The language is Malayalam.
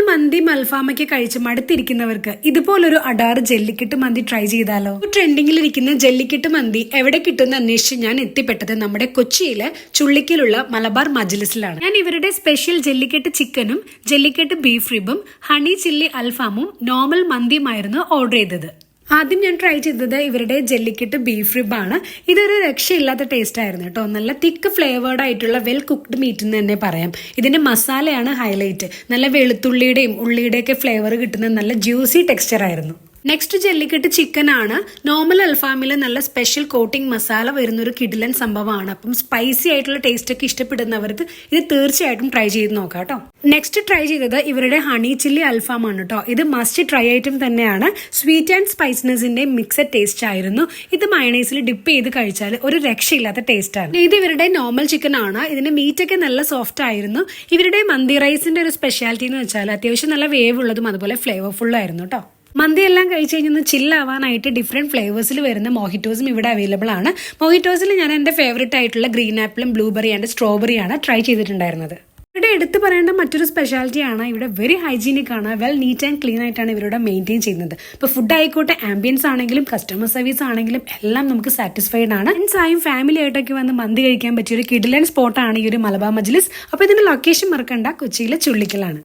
മന്തി മൽഫാമയ്ക്ക് കഴിച്ച് മടുത്തിരിക്കുന്നവർക്ക് ഇതുപോലൊരു അടാറ് ജെല്ലിക്കെട്ട് മന്തി ട്രൈ ചെയ്താലോ? ട്രെൻഡിങ്ങിൽ ഇരിക്കുന്ന ജെല്ലിക്കെട്ട് മന്തി എവിടെ കിട്ടുമെന്ന് അന്വേഷിച്ച് ഞാൻ എത്തിപ്പെട്ടത് നമ്മുടെ കൊച്ചിയിലെ ചുള്ളിക്കലുള്ള മലബാർ മജ്ലിസിലാണ്. ഞാൻ ഇവരുടെ സ്പെഷ്യൽ ജെല്ലിക്കെട്ട് ചിക്കനും ജെല്ലിക്കെട്ട് ബീഫ് റിബും ഹണി ചില്ലി അൽഫാമും നോർമൽ മന്തിയുമായിരുന്നു ഓർഡർ ചെയ്തത്. ആദ്യം ഞാൻ ട്രൈ ചെയ്തത് ഇവരുടെ ജെല്ലിക്കെട്ട് ബീഫ് റിബാണ് ഇതൊരു രക്ഷയില്ലാത്ത ടേസ്റ്റ് ആയിരുന്നു കേട്ടോ. നല്ല തിക്ക് ഫ്ലേവേർഡ് ആയിട്ടുള്ള വെൽ കുക്ക്ഡ് മീറ്റ് എന്ന് തന്നെ പറയാം. ഇതിന്റെ മസാലയാണ് ഹൈലൈറ്റ് നല്ല വെളുത്തുള്ളിയുടെയും ഉള്ളിയുടെയൊക്കെ ഫ്ലേവർ കിട്ടുന്ന നല്ല ജ്യൂസി ടെക്സ്ചർ ആയിരുന്നു. നെക്സ്റ്റ് ജെല്ലിക്കെട്ട് ചിക്കൻ ആണ്. നോർമൽ അൽഫാമിൽ നല്ല സ്പെഷ്യൽ കോട്ടിംഗ് മസാല വരുന്ന ഒരു കിഡിലൻ സംഭവമാണ്. അപ്പം സ്പൈസി ആയിട്ടുള്ള ടേസ്റ്റ് ഒക്കെ ഇഷ്ടപ്പെടുന്നവർക്ക് ഇത് തീർച്ചയായിട്ടും ട്രൈ ചെയ്ത് നോക്കാം കേട്ടോ. നെക്സ്റ്റ് ട്രൈ ചെയ്തത് ഇവരുടെ ഹണി ചില്ലി അൽഫാം ആണ് കേട്ടോ ഇത് മസ്റ്റ് ട്രൈ ഐറ്റം തന്നെയാണ്. സ്വീറ്റ് ആൻഡ് സ്പൈസിനെസിന്റെ മിക്സഡ് ടേസ്റ്റ് ആയിരുന്നു. ഇത് മയണൈസിൽ ഡിപ്പ് ചെയ്ത് കഴിച്ചാൽ ഒരു രക്ഷയില്ലാത്ത ടേസ്റ്റ് ആണ്. ഇത് ഇവരുടെ നോർമൽ ചിക്കൻ ആണ്. ഇതിന്റെ മീറ്റ് ഒക്കെ നല്ല സോഫ്റ്റ് ആയിരുന്നു. ഇവരുടെ മന്തി റൈസിന്റെ ഒരു സ്പെഷ്യാലിറ്റി എന്ന് വെച്ചാൽ അത്യാവശ്യം നല്ല വേവ് ഉള്ളതും അതുപോലെ ഫ്ലേവർഫുള്ളും ആയിരുന്നു കേട്ടോ മന്തി എല്ലാം കഴിച്ച് കഴിഞ്ഞൊന്ന് ചില്ലാവാനായിട്ട് ഡിഫറെന്റ് ഫ്ലേവേഴ്സിൽ വരുന്ന മോഹിറ്റോസും ഇവിടെ അവൈലബിൾ ആണ്. മോഹിറ്റോസിൽ ഞാൻ എന്റെ ഫേവറേറ്റ് ആയിട്ടുള്ള ഗ്രീൻ ആപ്പിളും ബ്ലൂബെറി ആൻഡ് സ്ട്രോബെറി ആണ് ട്രൈ ചെയ്തിട്ടുണ്ടായിരുന്നത്. ഇവിടെ എടുത്തു പറയേണ്ട മറ്റൊരു സ്പെഷ്യാലിറ്റി ആണ് ഇവിടെ വെരി ഹൈജീനിക് ആണ്. വെൽ നീറ്റ് ആൻഡ് ക്ലീൻ ആയിട്ടാണ് ഇവരുടെ മെയിന്റെയിൻ ചെയ്യുന്നത്. ഇപ്പോൾ ഫുഡ് ആയിക്കോട്ടെ ആംബിയൻസ് ആണെങ്കിലും കസ്റ്റമർ സർവീസ് ആണെങ്കിലും എല്ലാം നമുക്ക് സാറ്റിസ്ഫൈഡ് ആണ്. ഫ്രണ്ട്സ് ആയും ഫാമിലി ആയിട്ടൊക്കെ വന്ന് മന്തി കഴിക്കാൻ പറ്റിയ ഒരു കിഡിലൻ സ്പോട്ടാണ് ഈ ഒരു മലബാർ മജ്ലിസ്. അപ്പോൾ ഇതിന്റെ ലൊക്കേഷൻ മറക്കണ്ട കൊച്ചിയിലെ ചുള്ളിക്കലാണ്.